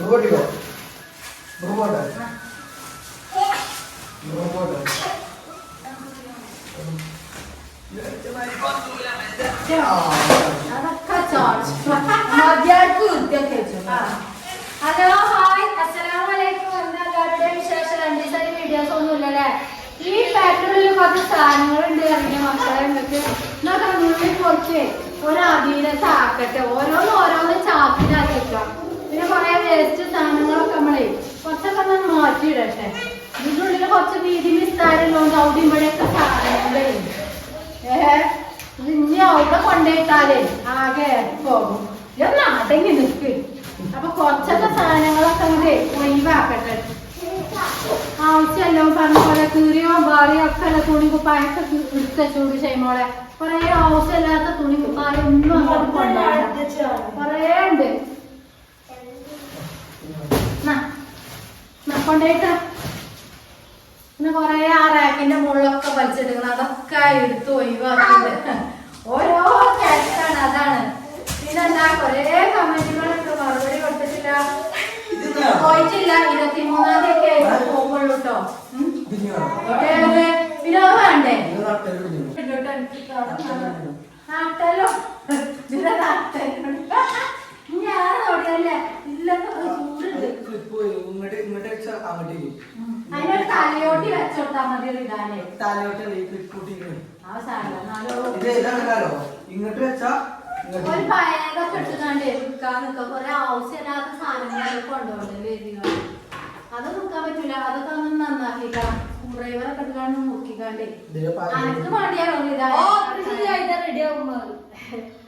ನೋಡಿಗೋ ನೋಡ್ಬೋದ ನೋಡ್ಬೋದ Cazzo, ma di alcun ti ha chiesto? Ah, allora. വിശേഷം രണ്ട് ദിവസമായി വീഡിയോസ് ഒന്നും ഇല്ലല്ലേ? ഈ ഫാക്ടറിയിൽ കുറച്ച് സാധനങ്ങളുണ്ട് ഇറങ്ങിയ മക്കളെ നിങ്ങൾക്ക് എന്നാ കണ്ണൂരിൽ കുറച്ച് ഒരതിനെ ചാക്കട്ടെ. ഓരോന്ന് ഓരോന്ന് ചാക്കിലാക്കി വെക്കാം പിന്നെ കുറെ വേസ്റ്റ് സാധനങ്ങളൊക്കെ നമ്മളെ കുറച്ചൊക്കെ ഒന്ന് മാറ്റിയിടട്ടെ. ഇതിനുള്ളിൽ കുറച്ച് വീതി വിസ്താരമുള്ളതുകൊണ്ട് അവിടെ ഇവിടെയൊക്കെ സാധനങ്ങളുണ്ട് ഏഹ്? ഇനി അവിടെ കൊണ്ടുപോയിട്ടാലേ ആകെ പോകും. ഇതൊന്ന് അടങ്ങി നിൽക്ക് അപ്പൊ കുറച്ചൊക്കെ സാധനങ്ങളൊക്കെ അങ്ങോട്ട് ഒഴിവാക്കട്ടെ. ആവശ്യമല്ലോ. പറഞ്ഞ പോലെ കീറിയോ ബാറിയോ ഒക്കെ ഉള്ള തുണി കുപ്പായൊക്കെ എടുത്ത ചൂട് ചെയ്യുമ്പോളെ കൊറേ ആവശ്യമില്ലാത്ത തുണി കുപ്പായ ഒന്നും അങ്ങോട്ട് കൊണ്ടുപോകണം കൊറേ ഉണ്ട്. കൊണ്ടുപോയിട്ടാ. പിന്നെ കൊറേ ആ റാക്കിന്റെ മുകളിലൊക്കെ വലിച്ചെടുക്കണം അതൊക്കെ എടുത്ത് ഒഴിവാക്കിയിട്ട്. ഓരോ തിരക്കാണ് അതാണ്. പിന്നെന്താ കൊറേ പോയിട്ടില്ല. ഇരുപത്തിമൂന്നാം തീയതി പോകുള്ളൂ കേട്ടോ കാണാൻ നാട്ടല്ലോ പിന്നെ നാട്ടല്ലോ ഞാൻ അവിടെയല്ലേ ഇല്ലത്തെ ചൂടുണ്ട്. അതിനൊരു തലയോട്ടി വെച്ചോട്ടാ മതി ഇടാനേ തലയോട്ടി ഇങ്ങോട്ട് വെച്ചാ ഒരു പഴയതൊക്കെ എടുത്തുകാണ്ട് വിൽക്കാൻ നിൽക്കുക. കുറെ ആവശ്യമില്ലാത്ത സാധനങ്ങളൊക്കെ കൊണ്ടുപോകണം വേദികൾ അത് നിൽക്കാൻ പറ്റൂല. അതൊക്കെ ഒന്ന് നന്നാക്കിക്കാം ഡ്രൈവറൊക്കെ എടുക്കാണ്ട് നോക്കിക്കാണ്ടേ. അനക്ക് മടിയാണോ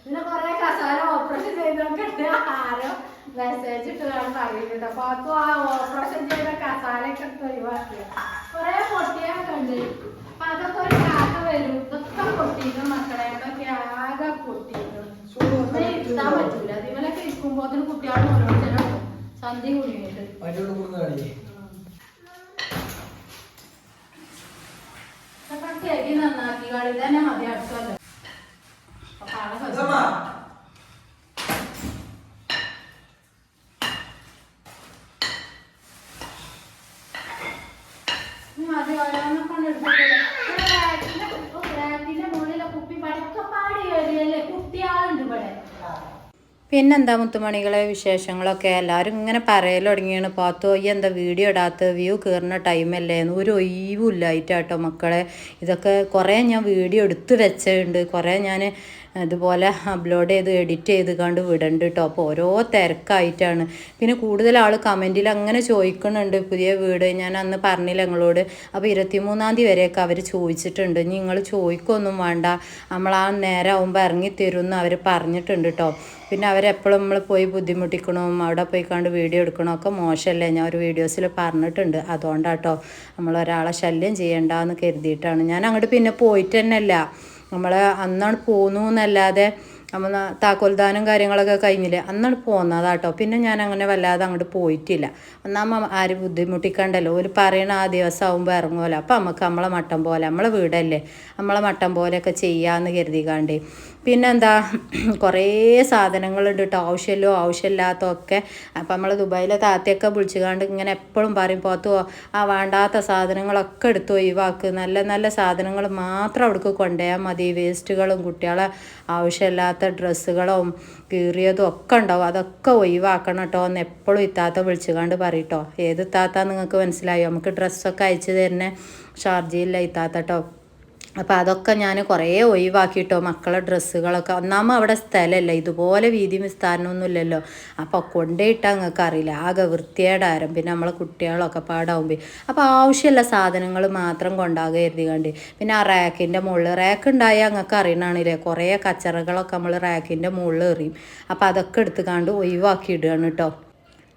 പിന്നെ കൊറേ കസാര ഓപ്പറേഷൻ ചെയ്തൊക്കെ ആരോ മെസ്സേജ് ഇട്ടതാണ് പറയുന്നുണ്ട് അപ്പൊ അപ്പൊ ആ ഓപ്പറേഷൻ ചെയ്ത കസാലയൊക്കെ എടുത്ത് ഒഴിവാക്കിയ കുറെ പൊട്ടിയൊക്കെ ഉണ്ട്. അപ്പൊ അതൊക്കെ ഒരു കാക്ക വരും. ഇതൊക്കെ പൊട്ടിയിരുന്നു മക്കളെ അതൊക്കെ ആകെ പറ്റൂല അതിന് കുട്ടികൾ ഓരോരുത്തരും സന്ധി കുടുങ്ങിയിട്ട് നന്നാക്കി. കളി തന്നെ മതി അടുത്തല്ലോ അപ്പൊ ആളെ ഇതമ്മ. മതി ഓരോന്നും കൊണ്ടെടുത്തിട്ടില്ല റാക്കിന്റെ മുകളിലെ കുപ്പി പടക്കം പാടി വരികയല്ലേ കുട്ടിയാളുണ്ട് ഇവിടെ പിന്നെന്താ മുത്തുമണികളെ വിശേഷങ്ങളൊക്കെ? എല്ലാവരും ഇങ്ങനെ പറയൽ തുടങ്ങിയാണ്. പാത്തോ ഈ എന്താ വീഡിയോ ഇടാത്ത? വ്യൂ കയറുന്ന ടൈമല്ലേ ഒരു ഒഴിവും കേട്ടോ മക്കളെ. ഇതൊക്കെ കുറേ ഞാൻ വീഡിയോ എടുത്ത് വെച്ചിട്ടുണ്ട്. കുറേ ഞാൻ ഇതുപോലെ അപ്ലോഡ് ചെയ്ത് എഡിറ്റ് ചെയ്ത് കണ്ട് വിടണ്ട് കേട്ടോ അപ്പോൾ ഓരോ തിരക്കായിട്ടാണ്. പിന്നെ കൂടുതൽ ആൾ കമന്റിൽ അങ്ങനെ ചോദിക്കുന്നുണ്ട്. പുതിയ വീട് ഞാൻ അന്ന് പറഞ്ഞില്ല നിങ്ങളോട്. അപ്പോൾ ഇരുപത്തിമൂന്നാം തീയതി വരെയൊക്കെ അവർ ചോദിച്ചിട്ടുണ്ട്. നിങ്ങൾ ചോദിക്കൊന്നും വേണ്ട. നമ്മൾ ആ നേരം ആകുമ്പോൾ ഇറങ്ങി തരും എന്ന് അവർ പറഞ്ഞിട്ടുണ്ട് കേട്ടോ പിന്നെ അവരെപ്പോഴും നമ്മൾ പോയി ബുദ്ധിമുട്ടിക്കണം അവിടെ പോയി കണ്ട് വീഡിയോ എടുക്കണമൊക്കെ മോശമല്ലേ ഞാൻ ഒരു വീഡിയോസിൽ പറഞ്ഞിട്ടുണ്ട്. അതുകൊണ്ടാട്ടോ നമ്മൾ ഒരാളെ ശല്യം ചെയ്യണ്ടെന്ന് കരുതിയിട്ടാണ്. ഞാൻ അങ്ങോട്ട് പിന്നെ പോയിട്ട് തന്നെയല്ല നമ്മൾ അന്നാണ് പോന്നു എന്നല്ലാതെ നമ്മൾ താക്കോൽദാനം കാര്യങ്ങളൊക്കെ കഴിഞ്ഞില്ലേ? അന്നാണ് പോന്നതാട്ടോ. പിന്നെ ഞാൻ അങ്ങനെ വല്ലാതെ അങ്ങോട്ട് പോയിട്ടില്ല. ഒന്നാമ ആര് ബുദ്ധിമുട്ടിക്കണ്ടല്ലോ? ഒരു പറയണ ആ ദിവസം ആകുമ്പോൾ ഇറങ്ങുമല്ലോ അപ്പം നമുക്ക് നമ്മളെ മട്ടം പോലെ നമ്മളെ വീടല്ലേ? നമ്മളെ മട്ടം പോലെയൊക്കെ ചെയ്യാമെന്ന് കണ്ടി പിന്നെന്താ? കുറേ സാധനങ്ങളുണ്ട് കേട്ടോ ആവശ്യമല്ലോ ആവശ്യമില്ലാത്തതൊക്കെ അപ്പം നമ്മൾ ദുബായിലെ താത്തയൊക്കെ വിളിച്ചുകാണ്ട് ഇങ്ങനെ എപ്പോഴും പറയും പോത്തോ ആ വേണ്ടാത്ത സാധനങ്ങളൊക്കെ എടുത്ത് ഒഴിവാക്ക്. നല്ല നല്ല സാധനങ്ങൾ മാത്രം അവിടേക്ക് കൊണ്ടുപോയാൽ മതി. വേസ്റ്റുകളും കുട്ടികളെ ആവശ്യമില്ലാത്ത ഡ്രസ്സുകളും കീറിയതും ഒക്കെ ഉണ്ടാവും. അതൊക്കെ ഒഴിവാക്കണം കേട്ടോ. എന്ന് എപ്പോഴും ഇത്താത്ത വിളിച്ചുകൊണ്ട് പറയട്ടോ. ഏത് ഇത്താത്ത നിങ്ങൾക്ക് മനസ്സിലായോ? നമുക്ക് ഡ്രസ്സൊക്കെ അയച്ചു തരുന്ന ഷാർജയില്ല ഇത്താത്ത കേട്ടോ. അപ്പോൾ അതൊക്കെ ഞാൻ കുറേ ഒഴിവാക്കിയിട്ടോ മക്കളെ ഡ്രസ്സുകളൊക്കെ. ഒന്നാമത് അവിടെ സ്ഥലമല്ല ഇതുപോലെ വീതി വിസ്താരമൊന്നുമില്ലല്ലോ അപ്പോൾ കൊണ്ടുപോയിട്ടാൽ നിങ്ങൾക്ക് അറിയില്ല. ആകെ വൃത്തിയേടാരം പിന്നെ നമ്മളെ കുട്ടികളൊക്കെ പാടാവുമ്പോൾ അപ്പോൾ ആവശ്യമുള്ള സാധനങ്ങൾ മാത്രം കൊണ്ടാകുക കരുതി കണ്ട്. പിന്നെ ആ റാക്കിന്റെ മുകളിൽ റാക്ക് ഉണ്ടായാൽ നിങ്ങൾക്ക് അറിയണാണില്ലേ. കുറേ കച്ചറകളൊക്കെ നമ്മൾ റാക്കിന്റെ മുകളിൽ എറിയും. അപ്പോൾ അതൊക്കെ എടുത്തുകാണ്ട് ഒഴിവാക്കി ഇടുകയാണ് കേട്ടോ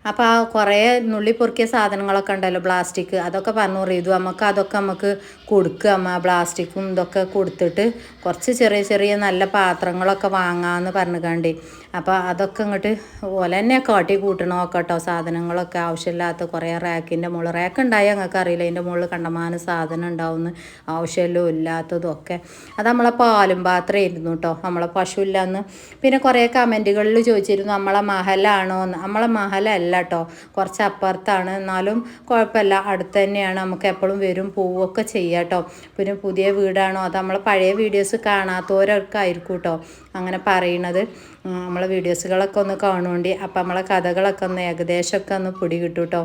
അപ്പോൾ ആ കുറേ നുള്ളി പൊറുക്കിയ സാധനങ്ങളൊക്കെ ഉണ്ടല്ലോ പ്ലാസ്റ്റിക്. അതൊക്കെ പറഞ്ഞു റീതു നമുക്ക് അതൊക്കെ നമുക്ക് കൊടുക്കുക അമ്മ പ്ലാസ്റ്റിക്കും ഇതൊക്കെ കൊടുത്തിട്ട് കുറച്ച് ചെറിയ ചെറിയ നല്ല പാത്രങ്ങളൊക്കെ വാങ്ങാമെന്ന് പറഞ്ഞു കണ്ടേ അപ്പോൾ അതൊക്കെ ഇങ്ങോട്ട് ഓല തന്നെ കാട്ടി കൂട്ടണമൊക്കെ കേട്ടോ സാധനങ്ങളൊക്കെ ആവശ്യമില്ലാത്ത കുറേ റാക്കിന്റെ മുകളിൽ റാക്ക് ഉണ്ടായാൽ ഞങ്ങൾക്ക് അറിയില്ല. അതിന്റെ മുകളിൽ കണ്ടമാനം സാധനം ഉണ്ടാവുമെന്ന് ആവശ്യമല്ലോ ഇല്ലാത്തതും ഒക്കെ. അത് നമ്മളെ പാലും പാത്രമായിരുന്നു കേട്ടോ നമ്മളെ പശു ഇല്ലാന്ന് പിന്നെ കുറേ കമന്റുകളിൽ ചോദിച്ചിരുന്നു നമ്മളെ മഹലാണോ? എന്ന്. നമ്മളെ മഹലല്ല കേട്ടോ കുറച്ച് അപ്പുറത്താണ്. എന്നാലും കുഴപ്പമില്ല. അടുത്ത് തന്നെയാണ്. നമുക്ക് എപ്പോഴും വരും പോവുകയൊക്കെ ചെയ്യാം കേട്ടോ പിന്നെ പുതിയ വീടാണോ? അത് നമ്മളെ പഴയ വീഡിയോസ് കാണാത്തവരൊക്കെ ആയിരിക്കും കേട്ടോ അങ്ങനെ പറയണത്. നമ്മളെ വീഡിയോസുകളൊക്കെ ഒന്ന് കാണുവേണ്ടി. അപ്പം നമ്മളെ കഥകളൊക്കെ ഒന്ന് ഏകദേശമൊക്കെ ഒന്ന് പൊടി കിട്ടും കേട്ടോ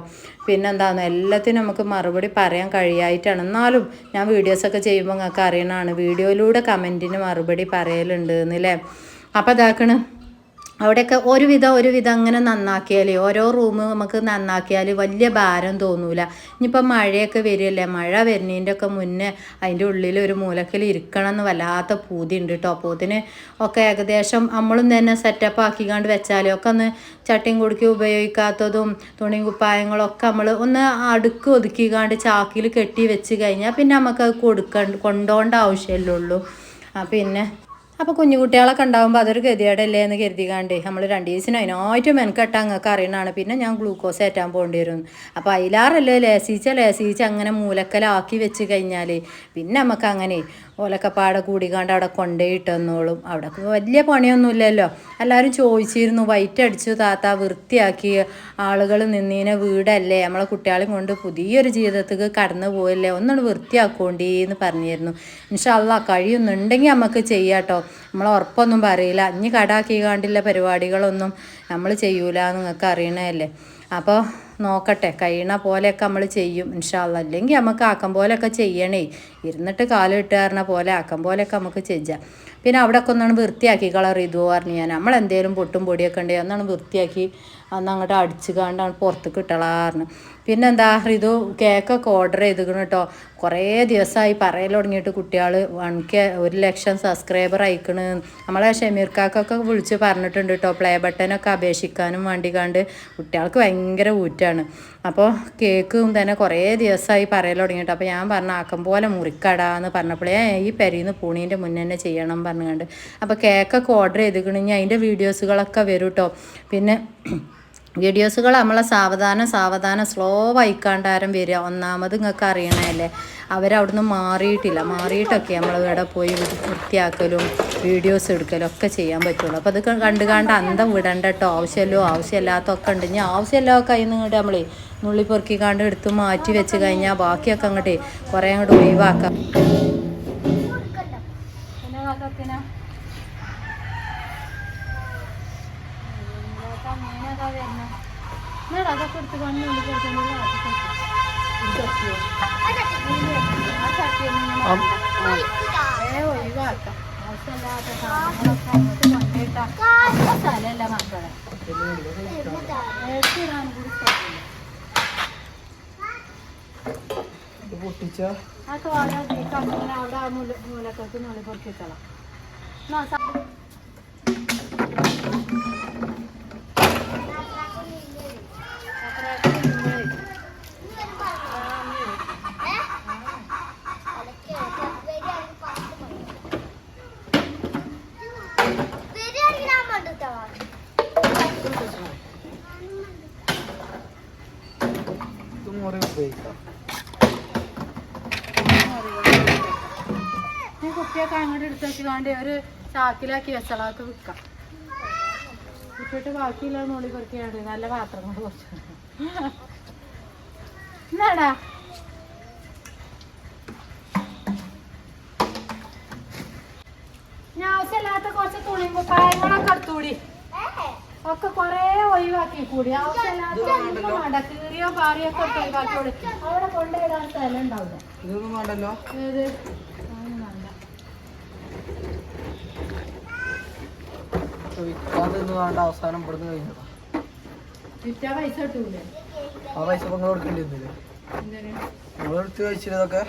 പിന്നെന്താന്ന് എല്ലാത്തിനും നമുക്ക് മറുപടി പറയാൻ കഴിയായിട്ടാണ്. എന്നാലും ഞാൻ വീഡിയോസൊക്കെ ചെയ്യുമ്പോൾ നിങ്ങൾക്ക് അറിയണതാണ്. വീഡിയോയിലൂടെ കമന്റിന് മറുപടി പറയലുണ്ട് എന്നല്ലേ അപ്പം ഇതാക്കണ്. അവിടെയൊക്കെ ഒരുവിധം ഒരുവിധം അങ്ങനെ നന്നാക്കിയാൽ ഓരോ റൂം നമുക്ക് നന്നാക്കിയാൽ വലിയ ഭാരം തോന്നൂല. ഇനിയിപ്പോൾ മഴയൊക്കെ വരികയല്ലേ? മഴ വരുന്നതിന്റെ ഒക്കെ മുന്നേ അതിന്റെ ഉള്ളിൽ ഒരു മൂലക്കിൽ ഇരിക്കണം എന്ന് വല്ലാത്ത പൂതി ഉണ്ട് കേട്ടോ പൂതിന് ഒക്കെ ഏകദേശം നമ്മളും തന്നെ സെറ്റപ്പ് ആക്കിക്കാണ്ട് വെച്ചാൽ ഒക്കെ ഒന്ന് ചട്ടിയും കുടുക്കി ഉപയോഗിക്കാത്തതും തുണിയും കുപ്പായങ്ങളൊക്കെ നമ്മൾ ഒന്ന് അടുക്ക് ഒതുക്കിക്കാണ്ട് ചാക്കിൽ കെട്ടി വെച്ച് കഴിഞ്ഞാൽ പിന്നെ നമുക്ക് അത് കൊടുക്കണ്ട കൊണ്ടുപോകേണ്ട ആവശ്യമല്ലേ ഉള്ളൂ. പിന്നെ അപ്പോൾ കുഞ്ഞു കുട്ടികളൊക്കെ ഉണ്ടാകുമ്പോൾ അതൊരു ഗതികേടല്ലേ എന്ന് കരുതികാണ്ട് നമ്മൾ രണ്ട് ദിവസം അതിനായിട്ട് മെനക്കെട്ടാൻ നിങ്ങൾക്ക് അറിയണതാണ്. പിന്നെ ഞാൻ ഗ്ലൂക്കോസ് ഏറ്റാൻ പോകേണ്ടി വരും. അപ്പോൾ അതിലാറല്ലേ ലേസീച്ച ലേസീച്ച അങ്ങനെ മൂലക്കലാക്കി വെച്ച് കഴിഞ്ഞാൽ പിന്നെ നമുക്ക് അങ്ങനെ ഓലക്കപ്പാടെ കൂടിക്കാണ്ട് അവിടെ കൊണ്ടുപോയിട്ടെന്നോളും അവിടെ വലിയ പണിയൊന്നുമില്ലല്ലോ. എല്ലാവരും ചോദിച്ചിരുന്നു വൈറ്റ് അടിച്ചു താത്ത വൃത്തിയാക്കി. ആളുകൾ നിന്നീനെ വീടല്ലേ. നമ്മളെ കുട്ടികളെയും കൊണ്ട് പുതിയൊരു ജീവിതത്തേക്ക് കടന്നു പോയല്ലേ ഒന്നും വൃത്തിയാക്കോണ്ടി എന്ന് പറഞ്ഞിരുന്നു. ഇൻഷല്ല കഴിയുന്നുണ്ടെങ്കിൽ നമുക്ക് ചെയ്യാട്ടോ. നമ്മൾ ഉറപ്പൊന്നും പറയില്ല. ഇനി കടാക്കി കാണ്ടില്ല പരിപാടികളൊന്നും നമ്മൾ ചെയ്യൂല നിങ്ങൾക്ക് അറിയണതല്ലേ. അപ്പോൾ നോക്കട്ടെ. കഴിയണ പോലെയൊക്കെ നമ്മൾ ചെയ്യും ഇൻഷാല്ല അല്ലെങ്കിൽ നമുക്ക് ആക്കം പോലെയൊക്കെ ചെയ്യണേ. ഇരുന്നിട്ട് കാലം ഇട്ടുകാരണ പോലെ ആക്കം പോലെയൊക്കെ നമുക്ക് ചെയ്യാം. പിന്നെ അവിടെ ഒക്കെ ഒന്നാണ് വൃത്തിയാക്കി കളർ ചെയ്തു പറഞ്ഞു ഞാൻ. നമ്മൾ എന്തേലും പൊട്ടും പൊടിയൊക്കെ ഉണ്ടെങ്കിൽ ഒന്നാണ് വൃത്തിയാക്കി അന്ന് അങ്ങോട്ട് അടിച്ച് പുറത്ത് പുറത്തേക്ക് ഇട്ടളാറിന് പിന്നെന്താ ഇത് കേക്കൊക്കെ ഓർഡർ ചെയ്തിരിക്കണം കേട്ടോ. കുറേ ദിവസമായി പറയൽ തുടങ്ങിയിട്ട് കുട്ടികൾ വൺ കെ ഒരു ലക്ഷം സബ്സ്ക്രൈബർ അയക്കണ് നമ്മളെ ഷമീർ കാക്കൊക്കെ വിളിച്ച് പറഞ്ഞിട്ടുണ്ട് കേട്ടോ. പ്ലേ ബട്ടനൊക്കെ അപേക്ഷിക്കാനും വേണ്ടി കണ്ട് കുട്ടികൾക്ക് ഭയങ്കര ഊറ്റാണ്. അപ്പോൾ കേക്കും തന്നെ കുറേ ദിവസമായി പറയൽ തുടങ്ങിയിട്ട്. അപ്പോൾ ഞാൻ പറഞ്ഞ ആക്കം പോലെ മുറിക്കടാന്ന് പറഞ്ഞപ്പോഴേ ഈ പെരീന്ന് പൂണീന്റെ മുന്നേ ചെയ്യണം പറഞ്ഞുകൊണ്ട്. അപ്പോൾ കേക്കൊക്കെ ഓർഡർ ചെയ്തിക്കണെങ്കിൽ അതിന്റെ വീഡിയോസുകളൊക്കെ വരും കേട്ടോ പിന്നെ വീഡിയോസുകൾ നമ്മളെ സാവധാനം സാവധാനം സ്ലോ വായിക്കാണ്ടാരം വരിക. ഒന്നാമത് നിങ്ങൾക്ക് അറിയണമല്ലേ അവരവിടുന്ന് മാറിയിട്ടില്ല. മാറിയിട്ടൊക്കെ നമ്മൾ ഇവിടെ പോയി വൃത്തിയാക്കലും വീഡിയോസ് എടുക്കലും ഒക്കെ ചെയ്യാൻ പറ്റുള്ളൂ. അപ്പോൾ അത് കണ്ട് കണ്ട് അന്തം വിടണ്ട കേട്ടോ ആവശ്യമല്ലോ ആവശ്യമില്ലാത്തൊക്കെ ഉണ്ട്. ഇനി ആവശ്യമില്ല കയ്യിൽ നിന്ന് ഇങ്ങോട്ട് നമ്മളേ നുള്ളി കണ്ട് എടുത്ത് മാറ്റി വെച്ച് കഴിഞ്ഞാൽ ബാക്കിയൊക്കെ അങ്ങോട്ടേ കുറേ അങ്ങോട്ട് ഒഴിവാക്കാം. മക്കൾക്കിനാ മീനൊക്കെ വരുന്ന എന്നാടാ അതൊക്കെ എടുത്ത് കണ്ണു ഇങ്ങനെ ഒഴിവാക്കാം. ആവശ്യമില്ലാത്ത സാധനങ്ങളൊക്കെ അങ്ങോട്ട് കൊണ്ടുപോയിട്ടാ. സ്ഥലമല്ല മക്കളെ. ഏറ്റിടാൻ കൂടി സ്ഥലമില്ല. പൊട്ടിച്ച. ആ തോര അവിടെ മൂലക്കൊക്കെ നുള്ളി പൊറുക്കിക്കളാം എന്നാ സ- സപ്പറേറ്റ് ഉണ്ട്. ഇത് മുറി ഉപയോഗിക്കാം ഈ കുപ്പിയൊക്കെ അങ്ങോട്ട് എടുത്ത് വെച്ചുകൊണ്ട് ഒരു ചാക്കിലാക്കി വെച്ചളാക്ക് വിൽക്കാം. വിട്ടിട്ട് ബാക്കിയുള്ള നുള്ളി പെറുക്കിയാണ് നല്ല പാത്രങ്ങൾ കുറച്ചു എന്നാടാ? ആവശ്യമില്ലാത്ത കുറച്ച് തുണിമുപ്പായങ്ങളൊക്കെ എടുത്തുകൂടി ഒക്കെ കൊറേ ഒഴിവാക്കി കൂടി. ആവശ്യമില്ലാത്ത വേണ്ട. കീറിയോ പാറിയോ ഒക്കെ അവിടെ കൊണ്ടുപോയിടാൻ സ്ഥലം ഉണ്ടാവില്ല. ഇതൊന്നും വേണ്ടല്ലോ. ഏത് അതൊന്നും വേണ്ട വിൽക്കാതൊന്നും വേണ്ട അവസാനം ഇവിടുന്ന് കഴിഞ്ഞതാ. വിറ്റാ പൈസ കിട്ടൂലേ? ആ പൈസ ഇപ്പൊ നിങ്ങൾ കൊടുക്കേണ്ടി വന്നില്ലേ? നിങ്ങൾ എടുത്ത് കഴിച്ചിരുന്നതൊക്കെ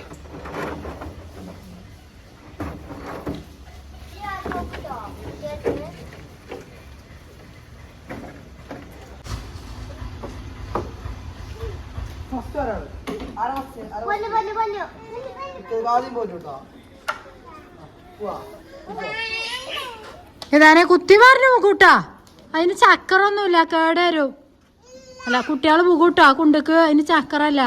ആദ്യം പോയിട്ട് കേട്ടോ പോവാ. ഏതാനെ കുത്തി പറഞ്ഞു കൂട്ടാ അതിന് ചക്കറൊന്നുമില്ല കേടരും. അല്ല കുട്ടികൾ മുകൂട്ടോ കുണ്ടുക്ക് അതിന് ചക്കറല്ല.